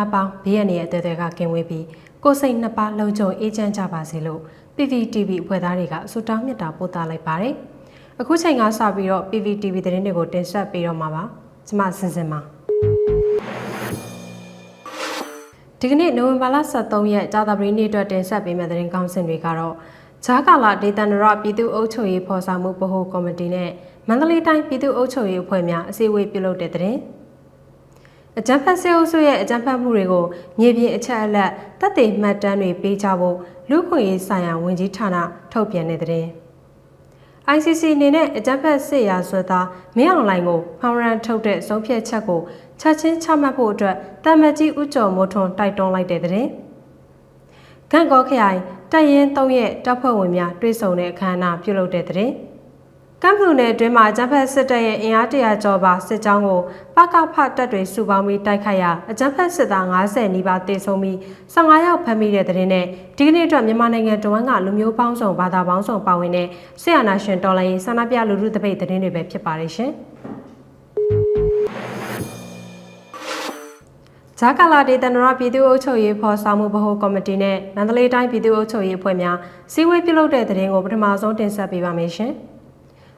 သူနိုင်ငံသားအပေါင်းဘေးရန်ရဲ့အသေးသေးကကင်းဝေးပြီးကိုယ်စိတ်နှစ်ပါးလုံးချုံအေးချမ်းကြပါစေလို့ PPTV အဖွဲ့သားတွေကဆုတောင်းမြတ်တာပို့သလိုက်ပါတယ်။အခုချိန်ကစပြီးတော့ PPTV သတင်းတွေကိုတင်ဆက်ပေးတော့မှာပါ။ကျွန်မစင်စင်ပါဒီကနေ့နိုဝင်ဘာလ23ရက်ကြာသပတေးနေ့အတွက်တင်ဆက်ပေးမယ့်သတင်းကောင်းစင်တွေကတော့ဂျာကာလာဒေသနရပြည်သူ့အုပ်ချုပ်ရေးဖော်ဆောင်မှုဗဟိုကော်မတီနဲ့မန္တလေးတိုင်းပြည်သူ့အုပ်ချုပ်ရေးအဖွဲ့များအစည်းအဝေးပြုလုပ်တဲ့သတင်း။ အကြံဖတ်ဆဲအုပ်စုရဲ့အကြံဖတ်မှုတွေကိုမြေပြင်အချက်အလက်တပ်တွေမှတ်တမ်းတွေပေးကြဖို့လူ့ခွင့်ရေးဆိုင်ရာဝန်ကြီးဌာနထုတ်ပြန်တဲ့သတင်း။ ICC အနေနဲ့အကြံဖတ်စစ်ရာဇဝတ်သားမင်းအောင်လှိုင်ကိုဖောင်ရန်ထုတ်တဲ့ဆုံးဖြတ်ချက်ကိုချက်ချင်းချမှတ်ဖို့အတွက်တာမတ်ကြီးဦးကျော်မိုးထွန်းတိုက်တွန်းလိုက်တဲ့သတင်း။ကန့်ကောခရိုင်တပ်ရင်း၃ရဲ့တပ်ဖွဲ့ဝင်များတွေ့ဆုံတဲ့အခမ်းအနားပြုလုပ်တဲ့သတင်း။ ကမ်ပလူနယ်အတွင်းမှာအကြမ်းဖက်စစ်တပ်ရဲ့အင်အားတရာကျော်ပါစစ်ကြောင်းကိုပကဖတပ်တွေစုပေါင်းပြီးတိုက်ခိုက်ရာအကြမ်းဖက်စစ်သား90နီးပါးတေဆုံးပြီး15ယောက်ဖမ်းမိတဲ့တဲ့တဲ့ဒီကနေ့အတွက်မြန်မာနိုင်ငံတဝန်းကလူမျိုးပေါင်းစုံဘာသာပေါင်းစုံပါဝင်တဲ့ဆရာနာရှင်တော်လိုင်းဆန္ဒပြလူထုတပိတ်တဲ့တွေပဲဖြစ်ပါတယ်ရှင်ဂျာကာလာဒေသနရပြည်သူ့အုပ်ချုပ်ရေးဖော်ဆောင်မှုဗဟိုကော်မတီနဲ့မန္တလေးတိုင်းပြည်သူ့အုပ်ချုပ်ရေးအဖွဲ့များစီဝေးပြုလုပ်တဲ့တဲ့ရင်ကိုပထမဆုံးတင်ဆက်ပေးပါမယ်ရှင်။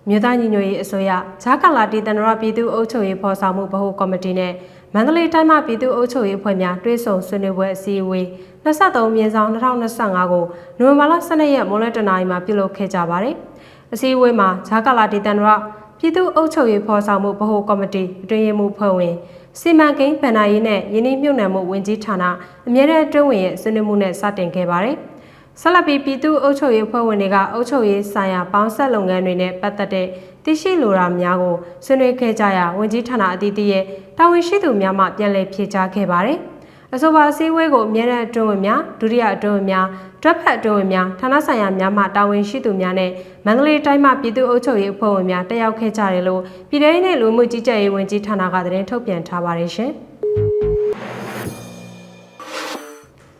မြို့သားညီညွတ်ရေးအစိုးရဂျာကာလာတီတနရပြည်သူ့အုပ်ချုပ်ရေးဖော်ဆောင်မှုဗဟိုကော်မတီနဲ့မန္တလေးတိုင်းမှပြည်သူ့အုပ်ချုပ်ရေးအဖွဲ့များတွဲဆုံဆွေးနွေးပွဲအစည်းအဝေး23မြင်းဆောင်2025ကိုနိုဝင်ဘာလ12ရက်မိုးလယ်တနာရီမှာပြုလုပ်ခဲ့ကြပါတယ်။အစည်းအဝေးမှာဂျာကာလာတီတနရပြည်သူ့အုပ်ချုပ်ရေးဖော်ဆောင်မှုဗဟိုကော်မတီအတွင်းရေးမှူးဖွဲ့ဝင်စီမံကိန်းဗဏ္ဍာရေးနဲ့ယင်းနှိမ့်မြုပ်နှံမှုဝန်ကြီးဌာနအမြဲတမ်းအတွင်းဝင်ရဲ့ဆွေးနွေးမှုနဲ့စတင်ခဲ့ပါတယ်။ ဆက်လက်ပြီးပြည်သူ့အုပ်ချုပ်ရေးဖွဲ့ဝင်တွေကအုပ်ချုပ်ရေးဆိုင်ရာပေါင်းဆက်လုပ်ငန်းတွေနဲ့ပတ်သက်တဲ့တရှိလိုရာများကိုဆွေးနွေးခဲ့ကြရာဝန်ကြီးဌာနအသီးသီးရဲ့တာဝန်ရှိသူများမှပြန်လည်ဖြေကြားခဲ့ပါတယ်။အဆိုပါအစည်းအဝေးကိုအမြဲတမ်းအတွင်းဝင်များဒုတိယအတွင်းဝင်များတွက်ဖက်အတွင်းဝင်များဌာနဆိုင်ရာများမှတာဝန်ရှိသူများနဲ့မန္တလေးတိုင်းမှပြည်သူ့အုပ်ချုပ်ရေးအဖွဲ့ဝင်များတက်ရောက်ခဲ့ကြတယ်လို့ပြည်ထောင်စုနဲ့လူမှုကြီးကြပ်ရေးဝန်ကြီးဌာနကသတင်းထုတ်ပြန်ထားပါတယ်ရှင်။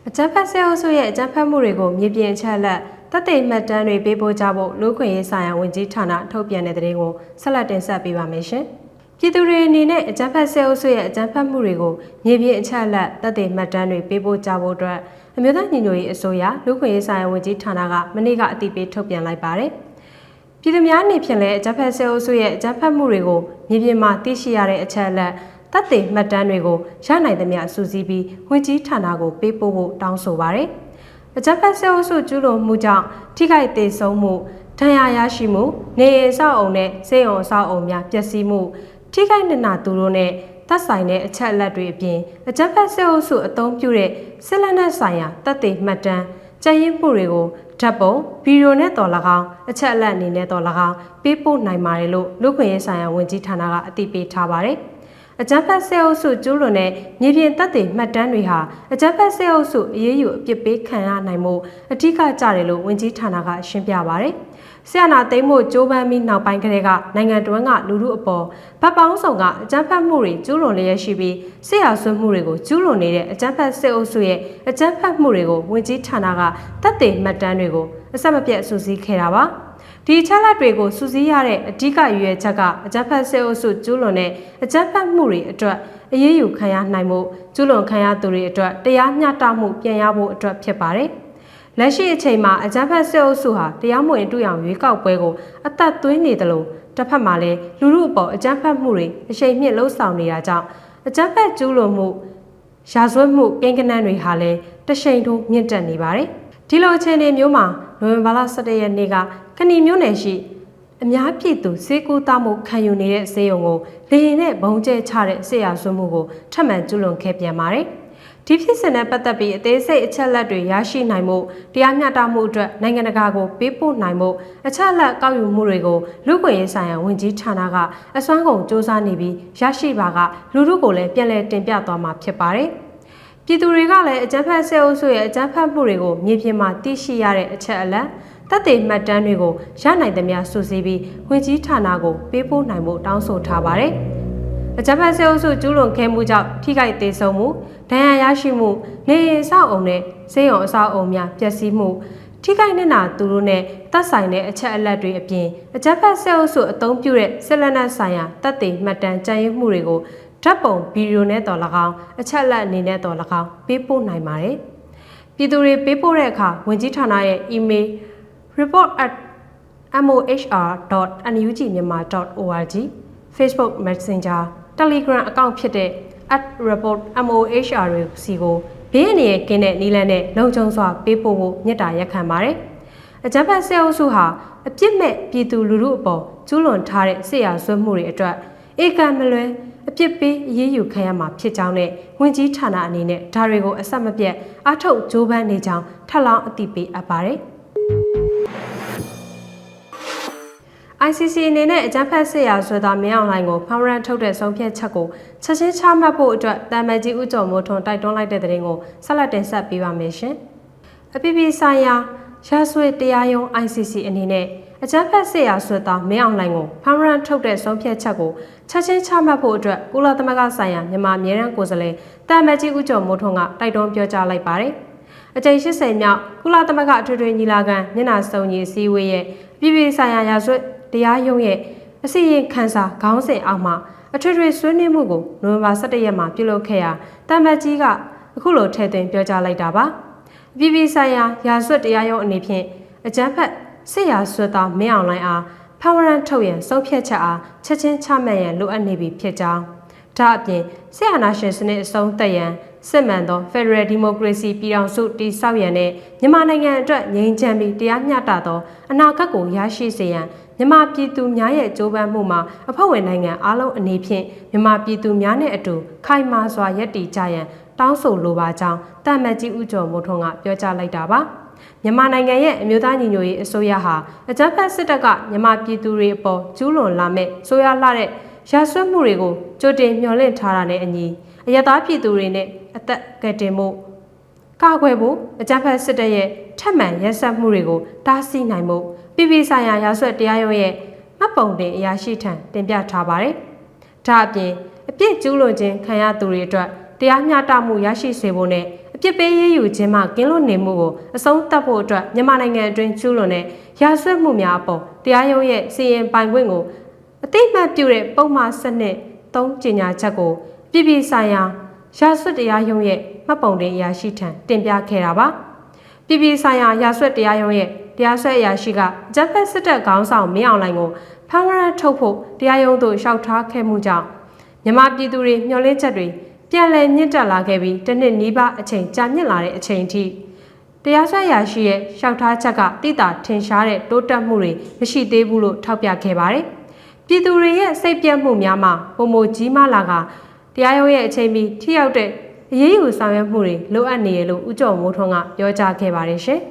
အကြမ်းဖက်ဆဲအုပ်စုရဲ့အကြမ်းဖက်မှုတွေကိုမြေပြင်အချက်လက်တပ်သိမှတ်တမ်းတွေပေးပို့ကြဖို့လူခွင့်ရေးဆိုင်ရာဝန်ကြီးဌာနထုတ်ပြန်တဲ့သတင်းကိုဆက်လက်တင်ဆက်ပေးပါမယ်ရှင်။ပြည်သူတွေအနေနဲ့အကြမ်းဖက်ဆဲအုပ်စုရဲ့အကြမ်းဖက်မှုတွေကိုမြေပြင်အချက်လက်တပ်သိမှတ်တမ်းတွေပေးပို့ကြဖို့အတွက်အမျိုးသားညီညွတ်ရေးအစိုးရလူခွင့်ရေးဆိုင်ရာဝန်ကြီးဌာနကမနေ့ကအတည်ပြုထုတ်ပြန်လိုက်ပါတယ်။ပြည်သူများအနေဖြင့်လည်းအကြမ်းဖက်ဆဲအုပ်စုရဲ့အကြမ်းဖက်မှုတွေကိုမြေပြင်မှာသိရှိရတဲ့အချက်အလက် တပ်သိမှတ်တမ်းတွေကိုရနိုင်သမျှစူးစီးပြီးဝင်ကြီးဌာနကိုပေးပို့ဖို့တောင်းဆိုပါရယ်။အကြမ်းဖက်ဆဲအုပ်စုကျူးလွန်မှုကြောင့်ထိခိုက်ဒေဆုံးမှုဒဏ်ရာရရှိမှုနေအိမ်အဆောက်အုံနဲ့စေယုံအဆောက်အုံများပျက်စီးမှုထိခိုက်နစ်နာသူတို့နဲ့သက်ဆိုင်တဲ့အချက်အလက်တွေအပြင်အကြမ်းဖက်ဆဲအုပ်စုအသုံးပြုတဲ့စစ်လက်နက်ဆိုင်ရာတပ်သိမှတ်တမ်းကြည်ရင်မှုတွေကိုဓာတ်ပုံဗီဒီယိုနဲ့တော်၎င်းအချက်အလက်အနေနဲ့တော်၎င်းပေးပို့နိုင်ပါတယ်လို့လူခွင့်ရေးဆိုင်ရာဝန်ကြီးဌာနကအသိပေးထားပါတယ်။ အကြမ်းဖက်ဆဲအုပ်စုကျူးလွန်တဲ့မြေပြင်တပ်တွေမှတ်တမ်းတွေဟာအကြမ်းဖက်ဆဲအုပ်စုအရေးယူအပြစ်ပေးခံရနိုင်မှုအထူးကကြတယ်လို့ဝန်ကြီးဌာနကရှင်းပြပါဗျ။ဆရာနာသိမ်းမှုကြိုးပမ်းပြီးနောက်ပိုင်းကတည်းကနိုင်ငံတော်ကလူမှုအပေါ်ဗတ်ပေါင်းဆောင်ကအကြမ်းဖက်မှုတွေကျူးလွန်လျက်ရှိပြီးဆရာဆွမှုတွေကိုကျူးလွန်နေတဲ့အကြမ်းဖက်စစ်အုပ်စုရဲ့အကြမ်းဖက်မှုတွေကိုဝန်ကြီးဌာနကတပ်တွေမှတ်တမ်းတွေကိုအဆက်မပြတ်စူးစီးခဲ့တာပါ။ ဒီချက်လက်တွေကိုစူးစီးရတဲ့အဓိကရွေးချက်ကအကြမ်းဖက်စစ်အုပ်စုကျူးလွန်တဲ့အကြမ်းဖက်မှုတွေအတွက်အရေးယူခံရနိုင်မှုကျူးလွန်ခံရသူတွေအတွက်တရားမျှတမှုပြန်ရဖို့အတွက်ဖြစ်ပါတယ်။လက်ရှိအချိန်မှာအကြမ်းဖက်စစ်အုပ်စုဟာတရားမဝင်တူအောင်ရွေးကောက်ပွဲကိုအသက်သွင်းနေတယ်လို့တစ်ဖက်မှာလည်းလူမှုအပေါ်အကြမ်းဖက်မှုတွေအရှိန်မြင့်လှုံ့ဆော်နေတာကြောင့်အကြမ်းဖက်ကျူးလွန်မှုရာဇဝတ်မှုကိန်းဂဏန်းတွေဟာလည်းတရှိန်ထိုးမြင့်တက်နေပါတယ်။ဒီလိုအခြေအနေမျိုးမှာနိုဝင်ဘာလ17ရက်နေ့က ကဏီမြို့နယ်ရှိအများပြည်သူစေကူသားမှုခံယူနေတဲ့စေယုံကိုလေရင်နဲ့ဘုံကျဲချတဲ့ဆေးရဆွမှုကိုထပ်မံကျူးလွန်ခဲ့ပြန်ပါတယ်။ဒီဖြစ်စဉ်နဲ့ပတ်သက်ပြီးအသေးစိတ်အချက်လက်တွေရရှိနိုင်မှုတရားမျှတမှုအတွက်နိုင်ငံတကာကိုပေးပို့နိုင်မှုအချက်လက်ကောက်ယူမှုတွေကိုလူ့ခွင့်ရေးဆိုင်ရာဝန်ကြီးဌာနကအစွမ်းကုန်စ조사နေပြီးရရှိပါကလူထုကိုလည်းပြန်လည်တင်ပြသွားမှာဖြစ်ပါတယ်။ပြည်သူတွေကလည်းအကြမ်းဖက်ဆဲအုပ်စုရဲ့အကြမ်းဖက်မှုတွေကိုမြေပြင်မှာသိရှိရတဲ့အချက်အလက် တပ်တွေမှတ်တမ်းတွေကိုရနိုင်သမျှစုစည်းပြီးဝင်ကြီးဌာနကိုပေးပို့နိုင်ဖို့တောင်းဆိုထားပါတယ်။အကြမ်းဖက်ဆဲအုပ်စုကျူးလွန်ခဲ့မှုကြောင့်ထိခိုက်ဒေဆုံးမှုဒဏ်ရာရရှိမှုနေအိမ်အဆောက်အုံနဲ့ဈေးရုံအဆောက်အုံများပျက်စီးမှုထိခိုက်နစ်နာသူတို့နဲ့တပ်ဆိုင်တဲ့အချက်အလက်တွေအပြင်အကြမ်းဖက်ဆဲအုပ်စုအသုံးပြုတဲ့ဆက်လက်နက်ဆိုင်ရာတပ်တွေမှတ်တမ်းကြံရမှုတွေကိုဓာတ်ပုံဗီဒီယိုနဲ့တော်၎င်းအချက်အလက်အနေနဲ့တော်၎င်းပေးပို့နိုင်ပါတယ်။ပြည်သူတွေပေးပို့တဲ့အခါဝင်ကြီးဌာနရဲ့ email report@mohr.nugmyanmar.org Facebook Messenger Telegram အကောင့်ဖြစ်တဲ့ @report_mohr တွေစီကိုဘေးအနေနဲ့ကင်းတဲ့နီလန်းနဲ့လုံခြုံစွာပေးပို့ဖို့မြစ်တာရက်ခံပါတယ်။အကြမ်းဖက်ဆဲအုပ်စုဟာအပြစ်မဲ့ပြည်သူလူထုအပေါ်ကျူးလွန်ထားတဲ့စစ်ရာဇဝတ်မှုတွေအတွက်ဧကံမလွဲအပြစ်ပေးအရေးယူခံရမှာဖြစ်ကြောင်းနဲ့ဝင်ကြီးဌာနအနေနဲ့ဒါတွေကိုအဆက်မပြတ်အထောက်ကြိုးပမ်းနေကြောင်းထပ်လောင်းအသိပေးအပ်ပါတယ်။ ICC အနေနဲ့အကြမ်းဖက်စစ်ရာဆိုတာမင်းအောင်လှိုင်ကိုဖောင်ရန်ထုတ်တဲ့ဆုံးဖြတ်ချက်ကိုချက်ချင်းချမှတ်ဖို့အတွက်တာမန်ကြီးဦးကျော်မိုးထွန်းတိုက်တွန်းလိုက်တဲ့တဲ့ရင်ကိုဆက်လက်တင်ဆက်ပေးပါမယ်ရှင်။အပြည်ပြည်ဆိုင်ရာရာဇဝတ်တရားရုံး ICC အနေနဲ့အကြမ်းဖက်စစ်ရာဆိုတာမင်းအောင်လှိုင်ကိုဖောင်ရန်ထုတ်တဲ့ဆုံးဖြတ်ချက်ကိုချက်ချင်းချမှတ်ဖို့အတွက်ကုလသမဂ္ဂဆိုင်ရာမြန်မာအမြဲတမ်းကိုယ်စားလှယ်တာမန်ကြီးဦးကျော်မိုးထွန်းကတိုက်တွန်းပြောကြားလိုက်ပါတယ်။အကြိမ်80မြောက်ကုလသမဂ္ဂအထွေထွေညီလာခံမျက်နှာစုံညီအစည်းအဝေးရဲ့ပြည်ပြည်ဆိုင်ရာရာဇဝတ် တရားရုံးရဲ့အစီရင်ခံစာခေါင်းစဉ်အောက်မှာအထွေထွေဆွေးနွေးမှုကိုနိုဝင်ဘာ17ရက်မှာပြုလုပ်ခဲ့ရာတာမတ်ကြီးကအခုလိုထည့်သွင်းပြောကြားလိုက်တာပါ။ပြည်ပြည်ဆိုင်ရာရာဇဝတ်တရားရုံးအနေဖြင့်အကြမ်းဖက်စစ်ရာဇဝတ်သားမင်းအောင်လှိုင်အားဖဝရန်ထုတ်ရန်စုပ်ဖြတ်ချက်အားချက်ချင်းချမှတ်ရန်လိုအပ်နေပြီဖြစ်ကြောင်းဒါအပြင်စစ်အာဏာရှင်စနစ်အဆုံးသတ်ရန်စစ်မှန်သော Federal Democracy ပြည်ထောင်စုတည်ဆောက်ရန်နဲ့မြန်မာနိုင်ငံအတွက်ငြိမ်းချမ်းပြီးတရားမျှတသောအနာဂတ်ကိုရရှိစေရန် မြန်မာပြည်သူများရဲ့ကြိုးပမ်းမှုမှာအဖွဲ့ဝင်နိုင်ငံအားလုံးအနေဖြင့်မြန်မာပြည်သူများနဲ့အတူခိုင်မာစွာယက်တည်ကြရန်တောင်းဆိုလိုပါကြောင်းတမတ်ကြီးဦးကျော်မိုးထွန်းကပြောကြားလိုက်တာပါမြန်မာနိုင်ငံရဲ့အမျိုးသားညီညွတ်ရေးအစိုးရဟာအကြမ်းဖက်စစ်တပ်ကမြန်မာပြည်သူတွေအပေါ်ကျူးလွန်လာမဲ့ဆိုရလှတဲ့ရာဆွတ်မှုတွေကိုကြိုတင်မျှော်လင့်ထားတာနဲ့အညီအယက်သားပြည်သူတွေနဲ့အသက်ကတင်မှု ကာကွယ်ဖို့အကြမ်းဖက်စစ်တပ်ရဲ့ထက်မှန်ရက်စက်မှုတွေကိုတားဆီးနိုင်မှုပြည်ပဆိုင်ရာရာဆွတ်တရားရုံးရဲ့မှတ်ပုံတင်အရာရှိထံတင်ပြထားပါတယ်။ဒါအပြင်အပြစ်ကျူးလွန်ခြင်းခံရသူတွေအတွက်တရားမျှတမှုရရှိစေဖို့နဲ့အပြစ်ပေးရေးယူခြင်းမှကင်းလွတ်နေမှုကိုအဆုံးသတ်ဖို့အတွက်မြန်မာနိုင်ငံအတွင်းကျူးလွန်တဲ့ရာဇဝတ်မှုများအပေါ်တရားရုံးရဲ့စီရင်ပိုင်ခွင့်ကိုအတိအမှတ်ပြုတဲ့ပုံမှန်စနစ်သုံးကြေညာချက်ကိုပြည်ပြည်ဆိုင်ရာ ရာဇဝတ်တရားရုံးရဲ့မှတ်ပုံတင်အရာရှိထံတင်ပြခဲ့တာပါပြည်ပြည်ဆိုင်ရာရာဇဝတ်တရားရုံးရဲ့တရားစွဲအရာရှိကဂျပန်စစ်တပ်ခေါင်းဆောင်မင်းအောင်လှိုင်ကိုဖမ်းဝရထုတ်ဖို့တရားရုံးသို့လျှောက်ထားခဲ့မှုကြောင့်မြန်မာပြည်သူတွေမျှော်လင့်ချက်တွေပြန်လည်မြင့်တက်လာခဲ့ပြီးတစ်နှစ်နီးပါးအချိန်ကြာမြင့်လာတဲ့အချိန်ထိတရားစွဲရာရှိရဲ့လျှောက်ထားချက်ကတိတာထင်ရှားတဲ့တိုးတက်မှုတွေမရှိသေးဘူးလို့ထောက်ပြခဲ့ပါတယ်။ပြည်သူတွေရဲ့စိတ်ပြတ်မှုများမှာပုံမကြီးမားလာက တရားရုံးရဲ့အချိန်မီထိရောက်တဲ့အရေးယူဆောင်ရွက်မှုတွေလိုအပ်နေရလို့ဦးကျော်မိုးထွန်းကပြောကြားခဲ့ပါတယ်ရှင်။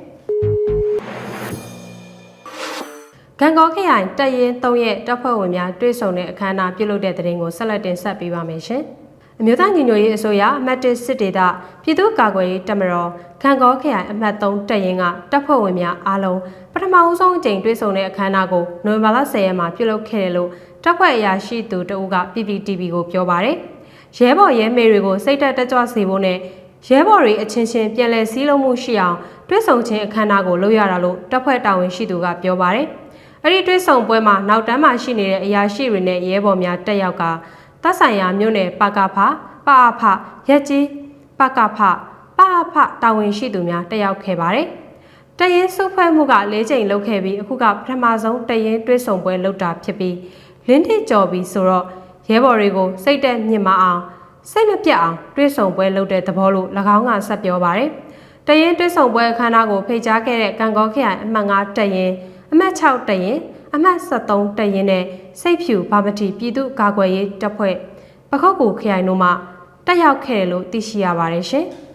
ဂန်ကောခရိုင်တပ်ရင်း၃ရဲ့တပ်ဖွဲ့ဝင်များတွေ့ဆုံတဲ့အခမ်းအနားပြုလုပ်တဲ့တဲ့ရင်ကိုဆက်လက်တင်ဆက်ပေးပါမယ်ရှင်။အမျိုးသားညီညွတ်ရေးအစိုးရအမှတ်၁စစ်ဒေသပြည်သူ့ကာကွယ်ရေးတပ်မတော်ဂန်ကောခရိုင်အမှတ်၃တပ်ရင်းကတပ်ဖွဲ့ဝင်များအားလုံးပထမဦးဆုံးအကြိမ်တွေ့ဆုံတဲ့အခမ်းအနားကိုနိုဝင်ဘာလ10ရက်မှာပြုလုပ်ခဲ့တယ်လို့တပ်ဖွဲ့အရာရှိသူတဦးက PPTV ကိုပြောပါတယ်။ ရဲဘော်ရဲမေတွေကိုစိတ်တက်တက်ကြွစေဖို့နဲ့ရဲဘော်တွေအချင်းချင်းပြန်လည်စည်းလုံးမှုရှိအောင်တွဲဆောင်ခြင်းအခမ်းအနားကိုလုပ်ရတာလို့တပ်ဖွဲ့တာဝန်ရှိသူကပြောပါတယ်။အဲ့ဒီတွဲဆောင်ပွဲမှာနောက်တန်းမှာရှိနေတဲ့အရာရှိတွေနဲ့ရဲဘော်များတက်ရောက်ကတပ်ဆိုင်ရာမြို့နယ်ပကဖပအဖရက်ကြီးပကဖပအဖတာဝန်ရှိသူများတက်ရောက်ခဲ့ပါတယ်။တရင်စုဖွဲ့မှုက၄ချိန်လုပ်ခဲ့ပြီးအခုကပထမဆုံးတရင်တွဲဆောင်ပွဲလုပ်တာဖြစ်ပြီးလင်းတစ်ကြော်ပြီးဆိုတော့ ရဲဘော်တွေကိုစိတ်တက်မြင့်မအောင်စိတ်မပြတ်အောင်တွဲဆောင်ပွဲလုပ်တဲ့သဘောလို့၎င်းကဆက်ပြောပါတယ်။တရင်တွဲဆောင်ပွဲအခမ်းအနားကိုဖိတ်ကြားခဲ့တဲ့ကံကောခရိုင်အမှတ်9တရင်အမှတ်6တရင်အမှတ်73တရင်နဲ့စိတ်ဖြူဘာမတီပြည်သူ့ကာကွယ်ရေးတပ်ဖွဲ့ပခောက်ကူခရိုင်တို့မှတက်ရောက်ခဲ့တယ်လို့သိရှိရပါတယ်ရှင်။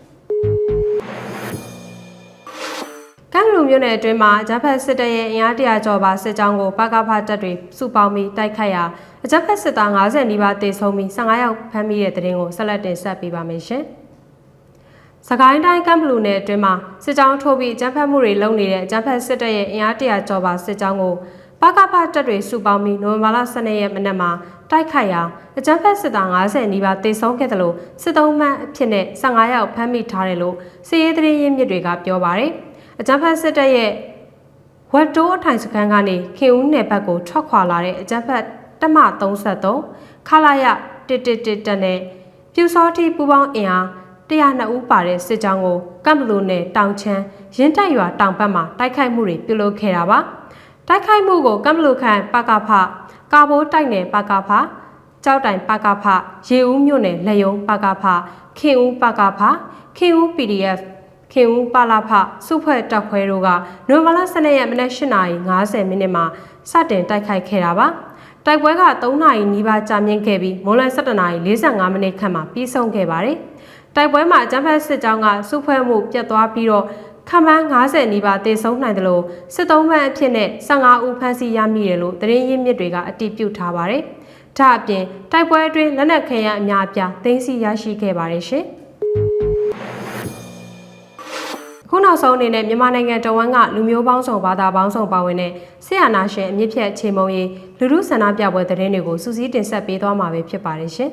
ကံလူမျိုးနယ်အတွင်းမှာဂျပန်စစ်တပ်ရဲ့အင်အားတရာကျော်ပါစစ်ကြောင်းကိုပကဖတပ်တွေစုပေါင်းပြီးတိုက်ခိုက်ရာအကြမ်းဖက်စစ်သား90နီးပါးတေဆုံးပြီး15ယောက်ဖမ်းမိတဲ့တဲ့ရင်ကိုဆက်လက်တင်ဆက်ပေးပါမယ်ရှင်။စကိုင်းတိုင်းကမ်ဘလူနယ်အတွင်းမှာစစ်ကြောင်းထိုးပြီးအကြမ်းဖက်မှုတွေလုပ်နေတဲ့အကြမ်းဖက်စစ်တပ်ရဲ့အင်အားတရာကျော်ပါစစ်ကြောင်းကိုပကဖတပ်တွေစုပေါင်းပြီးနိုဝင်ဘာလ12ရက်မနက်မှာတိုက်ခိုက်ရာအကြမ်းဖက်စစ်သား90နီးပါးတေဆုံးခဲ့တယ်လို့စစ်သုံးမှန်းအဖြစ်နဲ့15ယောက်ဖမ်းမိထားတယ်လို့စစ်ရေးသတင်းရင်းမြစ်တွေကပြောပါတယ်။ အကြမ်းဖက်စစ်တပ်ရဲ့ဝတ်တိုးအထိုင်စခန်းကနေခင်ဦးနယ်ဘက်ကိုထွက်ခွာလာတဲ့အကြမ်းဖက်တမ33ခလာရတစ်တစ်တစ်တက်နဲ့ပြူစောတိပူပေါင်းအင်အား102ဦးပါတဲ့စစ်ကြောင်းကိုကမ်ဘလူနယ်တောင်ချမ်းရင်းတိုက်ရွာတောင်ဘက်မှာတိုက်ခိုက်မှုတွေပြုလုပ်ခဲ့တာပါတိုက်ခိုက်မှုကိုကမ်ဘလူခန့်ပကဖကာဘိုးတိုက်နယ်ပကဖကြောက်တိုင်ပကဖရေဦးမြို့နယ်လက်ယုံပကဖခင်ဦးပကဖခင်ဦး PDF ခင်ဦးပါလာဖစုဖွဲ့တပ်ခွဲတို့ကနိုဝင်ဘာလ12ရက်မနက်8:50မိနစ်မှာစတင်တိုက်ခိုက်ခဲ့တာပါတိုက်ပွဲက3နာရီနီးပါးကြာမြင့်ခဲ့ပြီးမွန်းလွဲ7:45မိနစ်ခန့်မှာပြီးဆုံးခဲ့ပါတယ်တိုက်ပွဲမှာအကြမ်းဖက်စစ်ကြောင်းကစုဖွဲ့မှုပြတ်သွားပြီးတော့ခမန်း90နီးပါးတေဆုံးနိုင်တယ်လို့စစ်သုံးပန်းအဖြစ်နဲ့15ဦးဖမ်းဆီးရမိတယ်လို့သတင်းရင်းမြစ်တွေကအတည်ပြုထားပါတယ်ဒါအပြင်တိုက်ပွဲအတွင်းလက်နက်ခဲယမ်းအများအပြားသိမ်းဆည်းရရှိခဲ့ပါတယ်ရှင် ခုနောက်ဆုံးအနေနဲ့မြန်မာနိုင်ငံတဝန်းကလူမျိုးပေါင်းစုံဘာသာပေါင်းစုံပါဝင်တဲ့ဆရာနာရှင်အမြင့်ဖြတ်ချေမုံရေးလူမှုဆန္ဒပြပွဲသတင်းတွေကိုစူးစီးတင်ဆက်ပေးသွားမှာပဲဖြစ်ပါတယ်ရှင်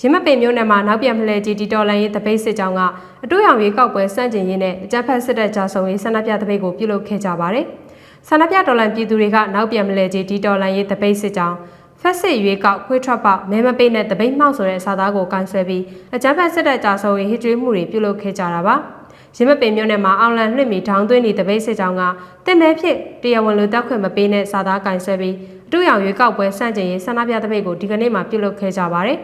ရင်းမပင်မျိုးနယ်မှာနောက်ပြန်ဖလှယ်ကြီးတီတော်လန်ရေးတပိတ်စစ်ကြောင်းကအတူရောင်ရေးကောက်ပွဲစန့်ကျင်ရေးနဲ့အကြမ်းဖက်စစ်တပ်ကြာဆုံးရေးဆန္ဒပြတပိတ်ကိုပြုလုပ်ခဲ့ကြပါတယ်ဆန္ဒပြတော်လန်ပြည်သူတွေကနောက်ပြန်ဖလှယ်ကြီးတီတော်လန်ရေးတပိတ်စစ်ကြောင်းဖက်စစ်ရွေးကောက်ခွေးထွက်ပေါက်မဲမပိတ်နဲ့တပိတ်မှောက်ဆိုတဲ့စာသားကိုကန်ဆွဲပြီးအကြမ်းဖက်စစ်တပ်ကြာဆုံးရေးဟစ်ကြွေးမှုတွေပြုလုပ်ခဲ့ကြတာပါ ရင်းမပင်မြို့နယ်မှာအောင်လန်လွှင့်မီထောင်းသွင်းသည့်တပိတ်စစ်ကြောင်းကတင်မဲဖြစ်တရားဝင်လူတက်ခွင့်မပေးတဲ့စာသားကန်ဆွဲပြီးအတူရောင်ရွေးကောက်ပွဲစန့်ကျင်ရေးဆန္ဒပြတပိတ်ကိုဒီကနေ့မှပြုလုပ်ခဲ့ကြပါတယ်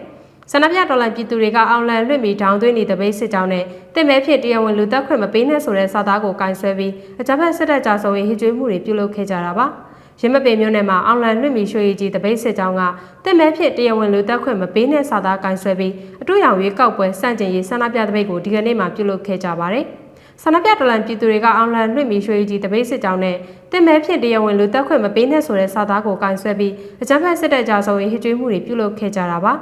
ဆန္ဒပြတော်လှန်ပြည်သူတွေကအောင်လန်လွှင့်မီထောင်းသွင်းသည့်တပိတ်စစ်ကြောင်းနဲ့တင်မဲဖြစ်တရားဝင်လူတက်ခွင့်မပေးနဲ့ဆိုတဲ့စာသားကိုကန်ဆွဲပြီးအကြမ်းဖက်စစ်တပ်ကြာဆုံးရေးဟစ်ကြွေးမှုတွေပြုလုပ်ခဲ့ကြတာပါရင်းမပင်မြို့နယ်မှာအောင်လန်လွှင့်မီရွှေရည်ကြီးတပိတ်စစ်ကြောင်းကတင်မဲဖြစ်တရားဝင်လူတက်ခွင့်မပေးနဲ့စာသားကန်ဆွဲပြီးအတူရောင်ရွေးကောက်ပွဲစန့်ကျင်ရေးဆန္ဒပြတပိတ်ကိုဒီကနေ့မှပြုလုပ်ခဲ့ကြပါတယ် ဆန္ဒပြတော်လှန်ပြည်သူတွေကအောင်လန်လွှင့်မီရွှေရည်ကြီးတပိတ်စစ်ကြောင်းနဲ့တင်မဲဖြစ်တရားဝင်လူတက်ခွင့်မပေးနဲ့ဆိုတဲ့စာသားကိုကန်ဆွဲပြီးအကြမ်းဖက်စစ်တပ်ကြာဆုံးရေးဟစ်ကြွေးမှုတွေပြုလုပ်ခဲ့ကြတာပါ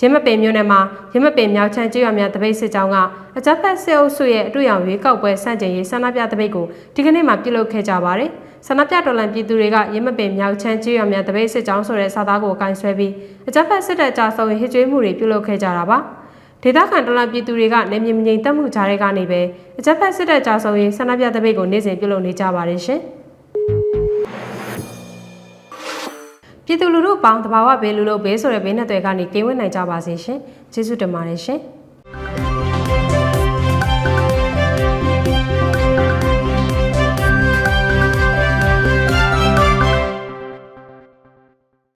ရင်းမပင်မြို့နယ်မှာရင်းမပင်မြောက်ချမ်းကျွော်များတပိတ်စစ်ကြောင်းကအကြမ်းဖက်စစ်အုပ်စုရဲ့အတွေ့အကြုံရွေးကောက်ပွဲစန့်ကျင်ရေးဆန္ဒပြတပိတ်ကိုဒီကနေ့မှပြုလုပ်ခဲ့ကြပါတယ်။ဆန္ဒပြတော်လှန်ပြည်သူတွေကရင်းမပင်မြောက်ချမ်းကျွော်များတပိတ်စစ်ကြောင်းဆိုတဲ့စာသားကိုကန်ဆွဲပြီးအကြမ်းဖက်စစ်တပ်ကြာဆုံးရေးဟစ်ကြွေးမှုတွေပြုလုပ်ခဲ့ကြတာပါ။ ဒေသခံတော်လှန်ပြည်သူတွေကနေမြေမငြိမ်သက်မှုကြားတွေကနေပဲအကြမ်းဖက်စစ်တပ်ကြာဆုံးရေးဆန္ဒပြတပိတ်ကိုနေ့စဉ်ပြုလုပ်နေကြပါတယ်ရှင်။ပြည်သူလူထုပေါင်းတဘာဝဘေးလူလို့ဘေးဆိုတဲ့ဘေးနဲ့တွေကနေကင်းဝေးနိုင်ကြပါစေရှင်။ကျေးဇူးတင်ပါတယ်ရှင်။